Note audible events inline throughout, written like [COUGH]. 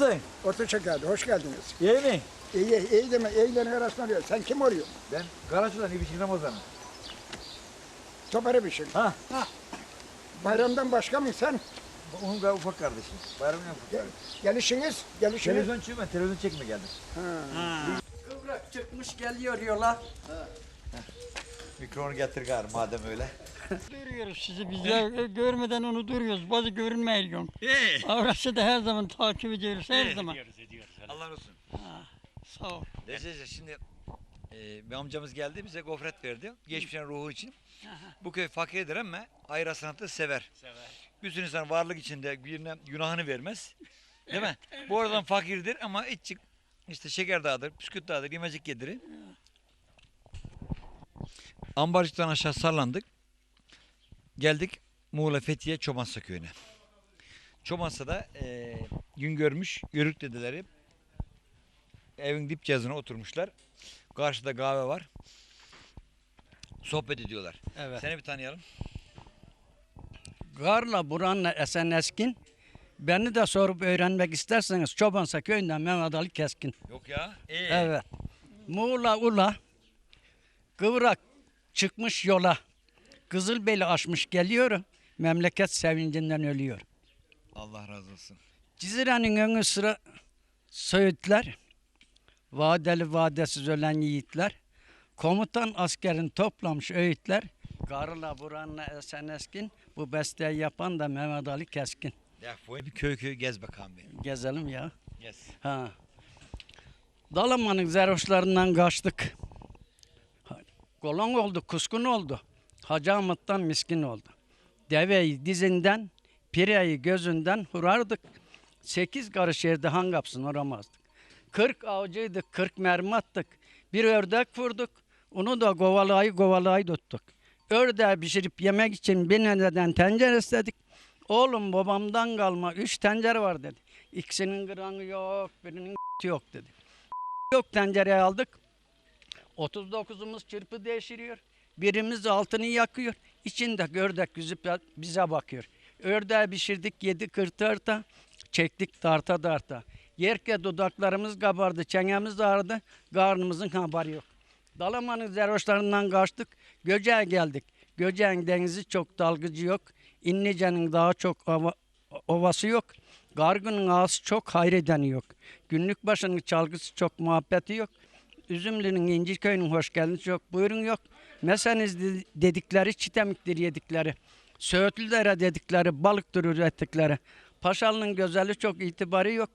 Nasılsın? Orta çekerdi. Hoş geldiniz. İyi mi? İyi, iyi deme. İyilerin arasında arıyor. Sen kim oluyorsun? Ben Karaçu'dan İbiçik Ramazan'ım. Toparı bir şey. Ha. Bayramdan başka mı sen? Onun da ufak kardeşim. Bayramın en ufak Gel- kardeşim. Gelişiniz, gelişiniz. Televizyonçuyum ben. Televizyon çekime geldim. Kıvrak çıkmış geliyor yola. Mikrofonu getir gari madem öyle. Duruyoruz sizi bizler görmeden onu duruyoruz. Bazı görünmeyiyor. Avrasya da her zaman takip ediyoruz her zaman. Allah olsun. Sağ ol. Neyse şimdi e, bir amcamız geldi bize gofret verdi. Geçmişin ruhu için. Bu köy fakirdir ama ayrı sanatı sever. Bir sürü insan varlık içinde birine günahını vermez. Değil mi? Bu aradan fakirdir ama iç çık işte şeker dağıdır, bisküvit dağıdır, yemecik yedirir. Ambarcıktan aşağı sallandık. Geldik Muğla Fethiye Çobansa köyüne. Çobansa'da e, gün görmüş yörük dedeleri evin dip cihazına oturmuşlar. Karşıda kahve var. Sohbet ediyorlar. Evet. Seni bir tanıyalım. Garla buranla esen eskin. Beni de sorup öğrenmek isterseniz Çobansa köyünden Mehmet Ali Keskin. Yok ya. İyi. Evet. Muğla Ula kıvrak çıkmış yola. Kızılbeli aşmış geliyor. Memleket sevincinden ölüyor. Allah razı olsun. Cizire'nin önü sıra Söğütler, vadeli vadesiz ölen yiğitler, komutan askerin toplamış öğütler, Garla buranla esen eskin, bu besteyi yapan da Mehmet Ali Keskin. Bu bir köy köy gez bakalım bir. Gezelim ya. Gez. Ha. Dalaman'ın zeroşlarından kaçtık. Ha, Golon oldu, kuskun oldu. Hacı Ahmet'tan miskin oldu. Deveyi dizinden, pireyi gözünden hurardık. Sekiz karış yerde hangapsın oramazdık. Kırk avcıydık, kırk mermi attık. Bir ördek vurduk, onu da kovalayı kovalayı tuttuk. Ördeği pişirip yemek için bir neden tencere istedik. Oğlum babamdan kalma üç tencere var dedi. İkisinin granı yok, birinin [LAUGHS] yok dedi. Yok tencereye aldık. 39'umuz çırpı değiştiriyor. Birimiz altını yakıyor. İçinde gördük yüzüp bize bakıyor. Ördeği pişirdik yedi kırtarta. Çektik tarta tarta. Yerke dudaklarımız kabardı, çenemiz ağrıdı. Karnımızın haberi yok. Dalaman'ın zeroşlarından kaçtık. Göce'ye geldik. Göce'nin denizi çok dalgıcı yok. İnlice'nin daha çok ova- ovası yok. Gargının ağası çok hayredeni yok. Günlük başının çalgısı çok muhabbeti yok. Üzümlü'nün İnciköy'ün hoş geldiniz yok. Buyurun yok. Meseniz de- dedikleri çitemiktir yedikleri. Söğütlülere dedikleri balıktır ürettikleri. Paşalı'nın güzeli çok itibarı yok.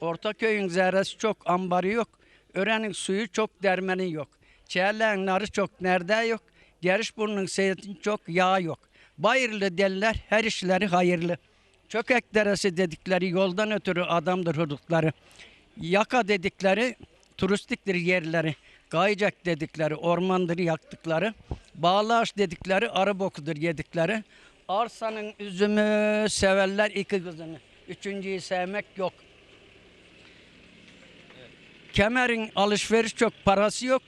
Ortaköy'ün zerresi çok ambarı yok. Örenin suyu çok dermeni yok. Çeyleğin narı çok nerede yok. Gerişburnu'nun seyitin çok yağ yok. Bayırlı deliler her işleri hayırlı. Çökek deresi dedikleri yoldan ötürü adamdır hudukları. Yaka dedikleri turistiktir yerleri. Gaycak dedikleri ormandır yaktıkları. Bağlaş dedikleri arı bokudur yedikleri. Arsanın üzümü severler iki kızını. Üçüncüyü sevmek yok. Kemer'in alışveriş çok parası yok.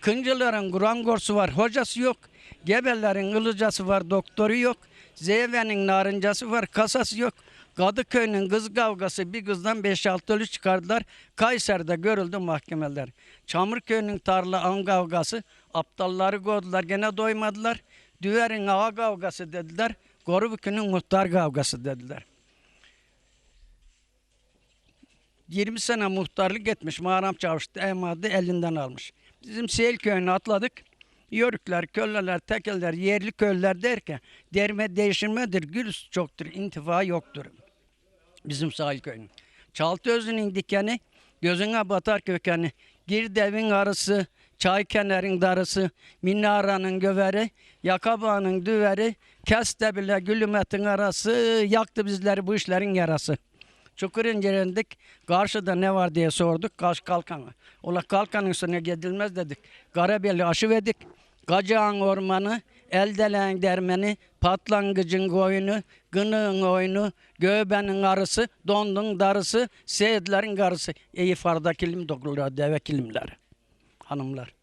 Kıncıların kurangorsu var hocası yok. Gebelerin ılıcası var doktoru yok. Zeyvenin narıncası var kasası yok. Kadıköy'ün kız kavgası bir kızdan 5-6 ölü çıkardılar. Kayseri'de görüldü mahkemeler. Çamurköy'ün tarla an kavgası. Aptalları kovdular gene doymadılar. Düverin ağa kavgası dediler. Gorubükü'nün muhtar kavgası dediler. 20 sene muhtarlık etmiş. Mağaram Çavuş emadı elinden almış. Bizim Seyil köyüne atladık. Yörükler, kölleler, tekeller, yerli köylüler derken derme değiştirmedir, gülüs çoktur, intifa yoktur. Bizim sahil köyünün. Çaltıözü'nün dikeni, gözüne batar kökeni. Gir devin arısı, çay kenarın darısı, minaranın göveri, yakabağının düveri, keste bile gülümetin arası, yaktı bizleri bu işlerin yarası. Çukur incelendik. Karşıda ne var diye sorduk. Kaş kalkan var. Ola kalkanın üstüne gidilmez dedik. Karabeli aşı verdik. Kacağın ormanı, eldelen dermeni, patlangıcın koyunu, gınığın oyunu, göbenin arısı, dondun darısı, seyitlerin karısı. İyi farda kilim dokulur, deve kilimler. Hanımlar.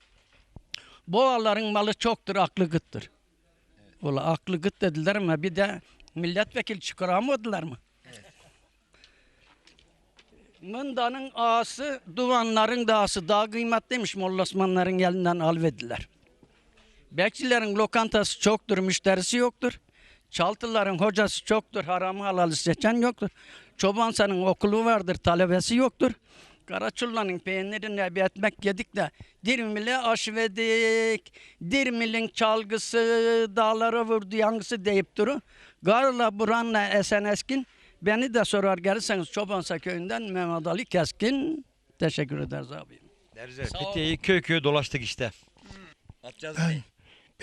Boğaların malı çoktur, aklı gıttır. Ola aklı gıt dediler ama bir de milletvekili çıkaramadılar mı? Mındanın ağası, duvanların da ağası daha kıymetliymiş Molla Osmanların elinden alvediler. Bekçilerin lokantası çoktur, müşterisi yoktur. Çaltıların hocası çoktur, haramı halalı seçen yoktur. Çobansanın okulu vardır, talebesi yoktur. Karaçulla'nın peynirini bir ekmek yedik de dirmili aşvedik. Dirmilin çalgısı dağlara vurdu yangısı deyip duru. Garla buranla esen eskin. Beni de sorar gelirseniz Çobansa köyünden Mehmet Ali Keskin. Teşekkür ederiz abi. Derze. Sağ ol. Fethiye'yi köy köy dolaştık işte. Atacağız Ben,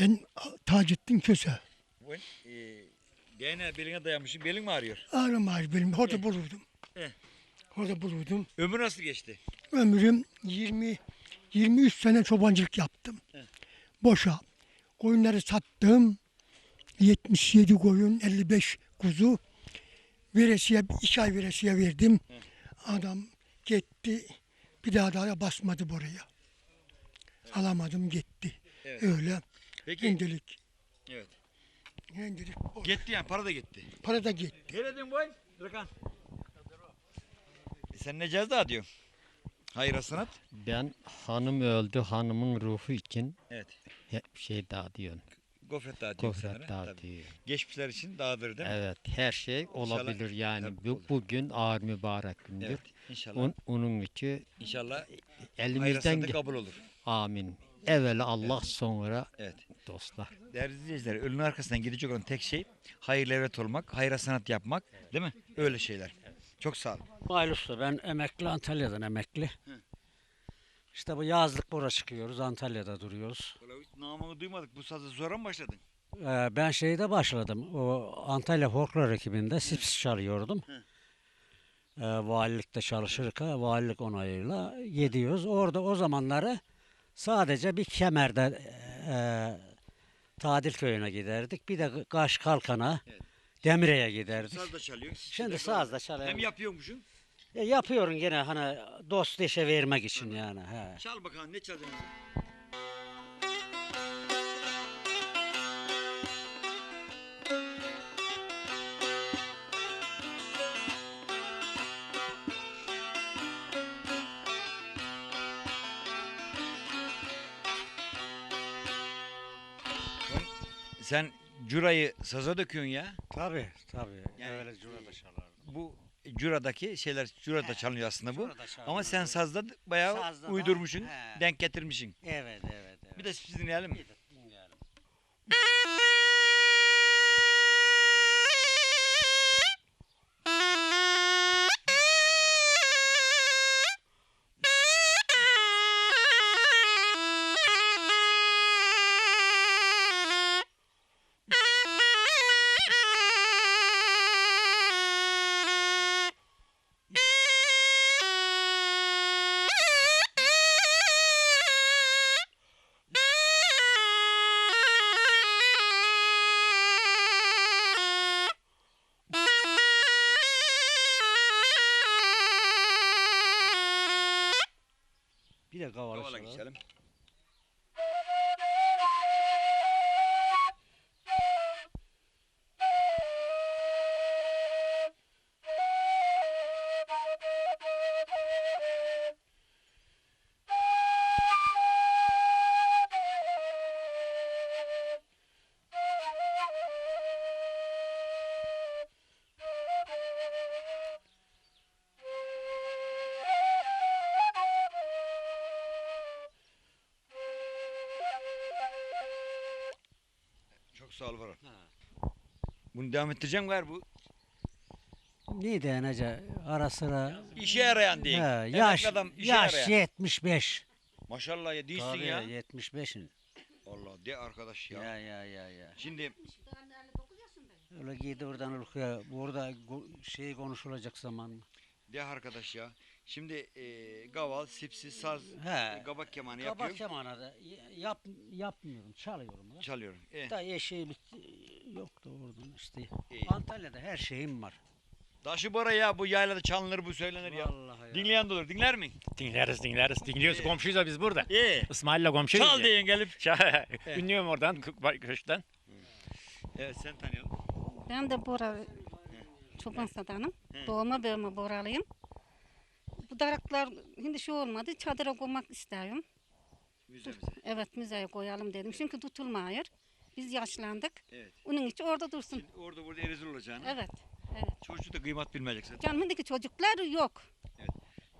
ben Taceddin Köse. Bu, e, Gene beline dayanmışsın. Belin mi ağrıyor? Ağrım ağrı benim. Orada bulurdum. Eh. Orada bulurdum. Ömür nasıl geçti? Ömrüm 20 23 sene çobancılık yaptım. Boşa. Koyunları sattım. 77 koyun, 55 kuzu. Veresiye, iki ay veresiye verdim. Adam gitti. Bir daha daha basmadı buraya. Alamadım gitti. Evet. Öyle. Peki. Şimdilik. Evet. O- Gitti yani para da gitti. Para da gitti. Neredin boy? Rakan. E sen ne ceza diyorsun? Hayır sanat. Ben hanım öldü, hanımın ruhu için Evet. he- şey dağıtıyorum. Gofret dağıtıyorsun Gofret sanırım. Tabii. dağıtıyorum. Geçmişler için dağıdır değil mi? Evet, her şey olabilir yani. tabii Bu, olur. bugün ağır mübarek gündür. Evet. İnşallah. On- onun için İnşallah elimizden hayırlısı ge- kabul olur. amin. Evvela Allah sonra Evet. dostlar. Değerli izleyiciler, ölünün arkasından gidecek olan tek şey hayırlı evet olmak, hayra sanat yapmak, değil mi? Öyle şeyler. Çok sağ ol. Bayıl Usta ben emekli Antalya'dan emekli. İşte bu yazlık bura çıkıyoruz Antalya'da duruyoruz. Namını duymadık. Bu sazı sonra mı başladın? Ee, ben şeyde başladım. O Antalya folklor ekibinde sips çalıyordum. Ee, valilikte çalışırken valilik onayıyla gidiyoruz. Orada o zamanları sadece bir kemerde e, Tadil köyüne giderdik. Bir de Kaş Kalkan'a, Demire'ye giderdik. Saz da çalıyorsun. Şimdi saz da çalıyorum. Hem yapıyormuşsun. E, yapıyorum gene hani dost eşe vermek için yani. He. Çal bakalım ne çalacaksın? Sen curayı saza döküyorsun ya. Tabii tabii. Yani- Öyle cürada çalardım. Bu curadaki şeyler curada çalınıyor aslında bu. Curada çalınıyor. Ama sen sazda bayağı Sazda da, uydurmuşsun, he. denk getirmişsin. Evet evet evet. Bir de siz dinleyelim? Bir de de Kavala çalalım. geçelim. Baran. Bunu devam ettireceğim galiba bu. Ne denece ara sıra İşe yarayan değil. He, Emekli yaş, adam işe yaş yarayan. 75. Maşallah ya değilsin Tabii ya. 75'in. Allah de arkadaş ya. Ya ya ya ya. Şimdi Öyle giydi oradan ülkeye. Burada gu- şey konuşulacak zaman mı? de arkadaş ya. Şimdi e, gaval, sipsi, saz, He. e, kabak kemanı Kabak yapıyorum. kemana da yap, yapmıyorum, çalıyorum. Da. Çalıyorum. E, Da eşeği bitti. Yoktu oradan işte. İyi. Antalya'da her şeyim var. Taşı bora ya bu yaylada çalınır bu söylenir ya. Vallahi ya. Dinleyen de olur. Dinler mi? Dinleriz dinleriz. Dinliyoruz komşuyuz da biz burada. İyi. İsmail'le komşuyuz. Çal ya. diyen gelip. Çal- Ünlüyorum oradan kı- köşkten. Evet sen tanıyalım. Ben de Bora Çoban Sadan'ım. Doğma büyüme Boralıyım. Bu daraklar şimdi şu olmadı. Çadıra koymak istiyorum. Müzemize. Evet müzeye koyalım dedim. Çünkü tutulmuyor. Biz yaşlandık. Evet. Onun için orada dursun. Şimdi orada burada erezil olacağını. Evet. Evet. Çocuk da kıymat bilmeyecek zaten. Canım şimdiki çocuklar yok.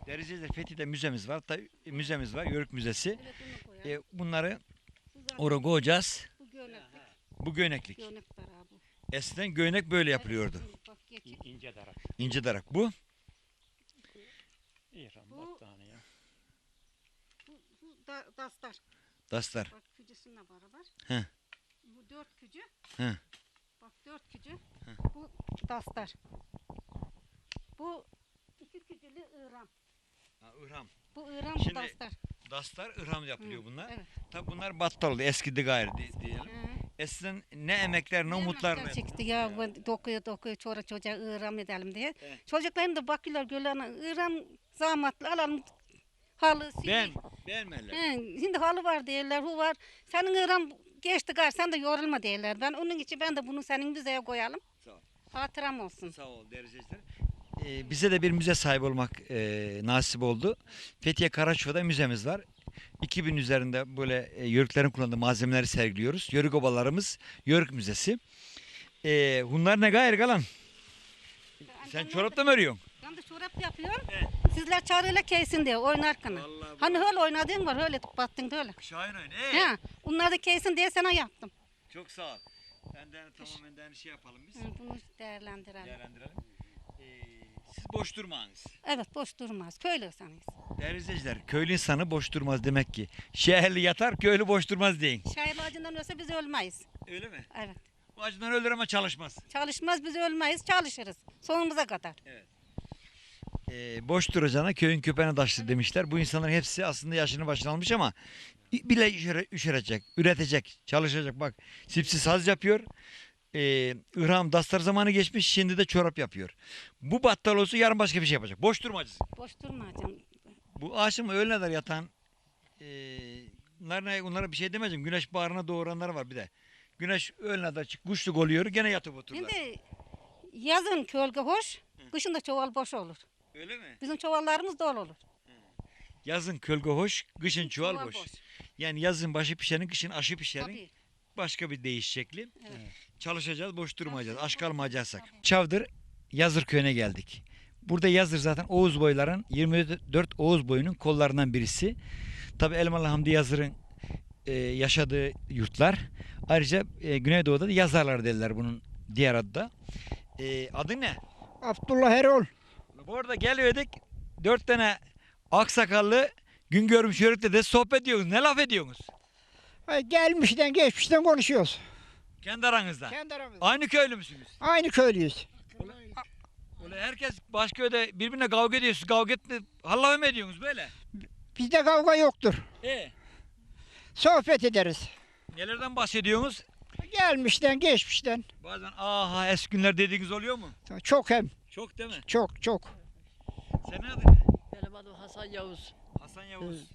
Değerli izleyiciler Fethiye'de müzemiz var. Hatta müzemiz var. Yörük Müzesi. Evet onu koyalım. E, bunları oraya koyacağız. Bu göyneklik. Bu göyneklik. Göynekler abi. Eskiden göynek böyle yapılıyordu. Evet, bak. İnce darak. İnce darak. Bu İran Bu- battaniye. Bu, bu da, dastar. dastar. Bak kücüsünle beraber. He. Bu dört kücü. He. Bak dört kücü. Bu dastar. Bu iki kücülü ıram. Ha, ırham. Bu ıram Şimdi- bu dastar. Dastar ırham yapılıyor Hı, bunlar. Evet. Tabi bunlar battal oldu. Eskidi gayrı di- diyelim. Hı. Eskiden ne emekler ne umutlar emekler var. çıktı ya bu dokuyor dokuyor çora çocuğa ıram edelim diye. Evet. Çocukların da bakıyorlar göllerine ıram zamatlı alalım halı silik. Ben beğenmediler. He, şimdi halı var diyorlar, bu var. Senin ıram geçti gar, sen de yorulma diyorlar. Ben onun için ben de bunu senin müzeye koyalım. Sağ ol. Hatıram olsun. Sağ ol değerli izleyiciler. Ee, bize de bir müze sahibi olmak e, nasip oldu. Fethiye Karaçova'da müzemiz var. 2000 üzerinde böyle e, yörüklerin kullandığı malzemeleri sergiliyoruz. Yörük obalarımız Yörük Müzesi. Ee, bunlar ne gayrı kalan? Sen çorap da mı örüyorsun? Ben de çorap yapıyorum. Sizler çağrıyla keysin diye oynarken. Hani öyle oynadığın var, öyle battın da öyle. Şahin oyun. He, onlar da keysin diye sana yaptım. Çok sağ ol. Benden tamamen de şey yapalım biz. Hı, Bunu değerlendirelim. Değerlendirelim. Ee, siz boş durmayınız. Evet, boş durmaz. Köylüyseniz. Değerli izleyiciler, köylü insanı boş durmaz demek ki. Şehirli yatar, köylü boş durmaz deyin. Şahin acından ölse biz ölmeyiz. Öyle mi? Evet. Bu acıdan ölür ama çalışmaz. Çalışmaz biz ölmeyiz, çalışırız. Sonumuza kadar. Ee, boş duracağına köyün köpeğine taştı demişler. Bu insanların hepsi aslında yaşını başına almış ama bile üşere- üşerecek, üretecek, çalışacak. Bak sipsi saz yapıyor. Ee, ıhram dastar zamanı geçmiş şimdi de çorap yapıyor. Bu battal olsa yarın başka bir şey yapacak. Boş durmacısın. Boş durmayacağım. Bu aşım öğlene kadar yatan ee, bunlar ne, bunlara bir şey demeyeceğim. Güneş bağrına doğuranlar var bir de. Güneş öğlene kadar çık, kuşluk oluyor gene yatıp otururlar. Şimdi yazın kölge hoş, kışın da çuval boş olur. Öyle mi? Bizim çuvallarımız dolu olur. Yazın kölge hoş, kışın çuval boş. Yani yazın başı pişenin, kışın aşı pişerin. Tabii. Başka bir değiş şekli. Evet. Çalışacağız, boş durmayacağız. Aç kalmayacaksak. Çavdır Yazır köyüne geldik. Burada Yazır zaten Oğuz boyların 24 Oğuz boyunun kollarından birisi. Tabi Elmalı Hamdi Yazır'ın e, yaşadığı yurtlar. Ayrıca e, Güneydoğu'da da yazarlar derler bunun diğer adı da. E, adı ne? Abdullah Erol. Bu arada geliyorduk. Dört tane aksakallı gün görmüş yörükle de sohbet ediyorsunuz. Ne laf ediyorsunuz? Ay, Gelmişten geçmişten konuşuyoruz. Kendi aranızda. Kendi aramızda. Aynı köylü müsünüz? Aynı köylüyüz. Öyle herkes başka köyde birbirine kavga ediyorsunuz. Kavga etme, hallahı mı ediyorsunuz böyle? Bizde kavga yoktur. E, Sohbet ederiz. nelerden bahsediyorsunuz? Gelmişten geçmişten. Bazen aha eski günler dediğiniz oluyor mu? Çok hem. Çok değil mi? Çok çok. Senin adın ne? Benim adım Hasan Yavuz. Hasan Yavuz.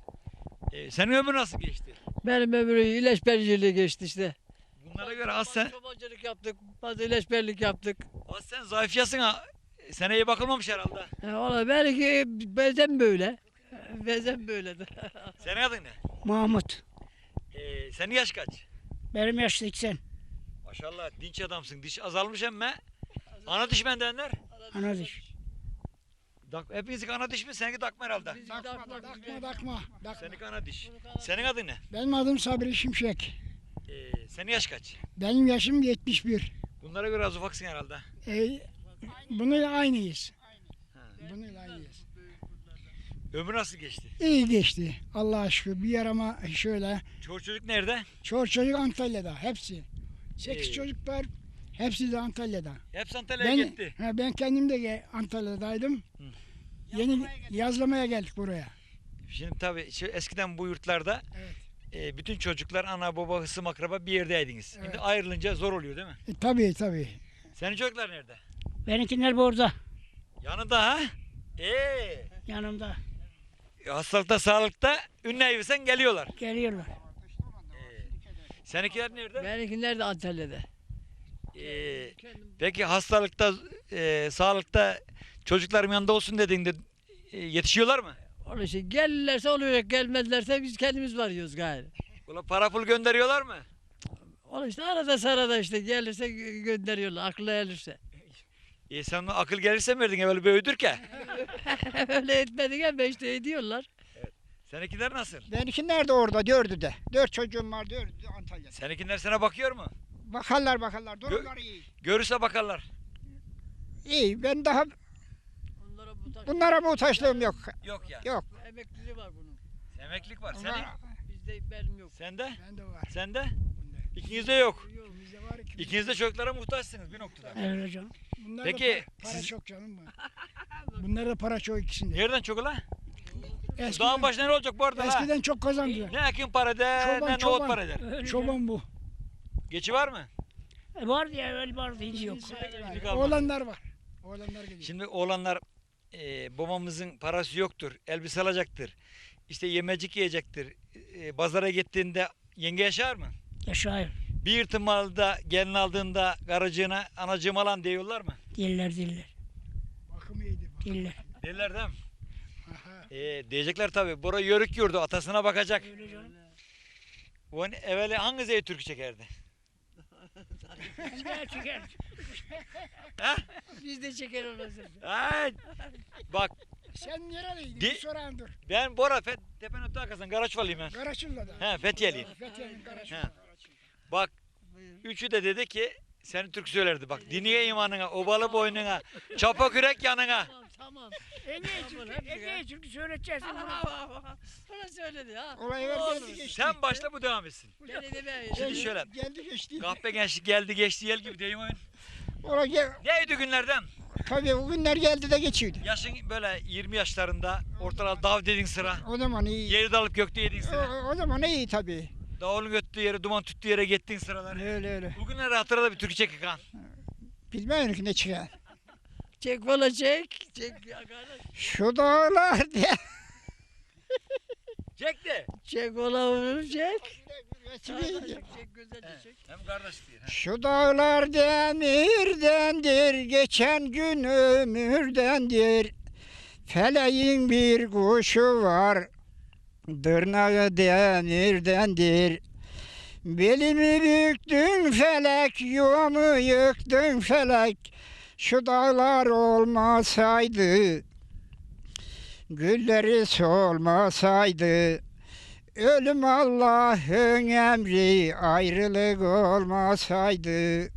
E, senin ömrün nasıl geçti? Benim ömrüm ilaçbericiliği geçti işte. Bunlara göre az sen, çobancılık yaptık, bazı ilaçberlik yaptık. az sen zayıfyasın ha. Sana iyi bakılmamış herhalde. E, Valla belki bezen böyle. Bezen böyle de. [LAUGHS] Senin adın ne? Mahmut. E, senin yaş kaç? Benim yaş 80. Maşallah dinç adamsın. Diş azalmış emme. Ana diş bendenler. Ana diş. Dak, hepinizin ana diş mi? Seninki takma herhalde. Takma, takma, üzere. takma, takma. Seninki ana diş. Senin adın ne? Benim adım Sabri Şimşek. Ee, senin yaş kaç? Benim yaşım 71. Bunlara göre az ufaksın herhalde. Ee, bununla aynıyız. Bununla aynıyız. Ömür nasıl geçti? İyi geçti. Allah'a şükür. Bir yarama şöyle. Çocuk çocuk nerede? Çocuk çocuk Antalya'da. Hepsi. 8 İyi. çocuk var. Hepsi de Antalya'da. Hepsi Antalya'ya Ben, gitti. ha, ben kendim de Antalya'daydım. Yeni yazlamaya geldik buraya. Şimdi tabii şu eskiden bu yurtlarda Evet. e, bütün çocuklar ana baba hısım akraba bir yerdeydiniz. Şimdi Evet. ayrılınca zor oluyor değil mi? E, tabii tabii. Senin çocuklar nerede? Benimkiler burada. Yanında ha? Ee, Yanımda. hastalıkta sağlıkta ünlü geliyorlar. Geliyorlar. Seninkiler nerede? Benimkiler de Antalya'da. Ee, peki hastalıkta, e, sağlıkta çocuklarım yanında olsun dediğinde e, yetişiyorlar mı? Onun için gelirlerse oluyor, gelmezlerse biz kendimiz varıyoruz gayrı. Ula para pul gönderiyorlar mı? Onun işte arada sırada işte gelirse gö- gönderiyorlar, aklı gelirse. E sen akıl gelirse mi verdin evvel bir öydür ki? Öyle etmedik ama işte ediyorlar. Seninkiler nasıl? Benimkiler de orada dördü de. Dört çocuğum var dördü de Antalya'da. Seninkiler sana bakıyor mu? Bakarlar bakarlar durumları iyi. Görürse bakarlar. İyi ben daha Onlara bu taş- bunlara muhtaçlığım yok. Yok ya. Yok. emekliliği var bunun. Emeklilik var. Senin, Bunlar, Bizde benim yok. sende? Ben de var. Sende? İkinizde yok. Yok bizde var iki. İkiniz de çocuklara muhtaçsınız bir noktada. Evet canım. Bunlarda Peki, para, para siz- çok canım var. [LAUGHS] Bunlarda para çok ikisinde. Nereden çok ula? Dağın Eskiden, başına ne olacak bu arada la? eskiden çok kazandılar. Ne ekin para eder, Çoban, ne nohut çoban. para eder. Çoban bu. Geçi var mı? Var ya öyle vardı hiç yok. Şimdi kalmadı. Oğlanlar var. Oğlanlar geliyor. Şimdi oğlanlar e, babamızın parası yoktur, elbise alacaktır. İşte yemecik yiyecektir. E, pazara gittiğinde yenge yaşar mı? Yaşayır. Bir yırtım malda gelin aldığında karıcığına anacığım alan diyorlar mı? Diller diller. Bakım iyiydi. Bak. Diller. Derler değil mi? Aha. E, diyecekler tabii. Bora yörük yurdu atasına bakacak. Bu hani evveli hangi zeyi türkü çekerdi? Çeker. Ha? Biz de çeker orası. Ay, bak Sen nereliydin? Di- Bir soran dur. ben Bora Fet, Tepen Ötü Akasın, Karaçvalıyım ben. Karaçıl'da da. He, Fethiye'liyim. Fethiye'nin Karaçıl'da. He. Bak üçü de dedi ki seni Türk söylerdi bak. Diniye imanına, obalı boynuna, çapa kürek yanına. Tamam tamam. Türk'ü, hepsi Ege ya. Türk'ü söyleteceksin. Bana söyledi ha. Olay ver geldi geçti. Sen başla bu devam etsin. Beni de Şimdi şöyle. Geldi geçti. Kahpe gençlik geldi geçti yel gibi deyim oyun. Olay gel. Neydi günlerden? Tabii o günler geldi de geçiyordu. Yaşın böyle 20 yaşlarında ortalar dav dedin sıra. O zaman iyi. Yeri dalıp gökte yedin O, sıra. o zaman iyi tabii. Davulun göttüğü yere, duman tuttuğu yere gittin sıralar. Öyle öyle. Bugünleri hatırla bir türkü çek kan. Bilmiyorum ki ne çıkar. Çek bana çek. Çek ya kardeş. Şu dağlar diye. [LAUGHS] Çek de. Çek ola çek. Resmi- Çek güzelce çek. Hem kardeş diye. Şu dağlar demirdendir, geçen gün ömürdendir. Feleğin bir kuşu var, dırnağı demirdendir. Belimi büktün felek, yuvamı yıktın felek. Şu dağlar olmasaydı, gülleri solmasaydı. Ölüm Allah'ın emri ayrılık olmasaydı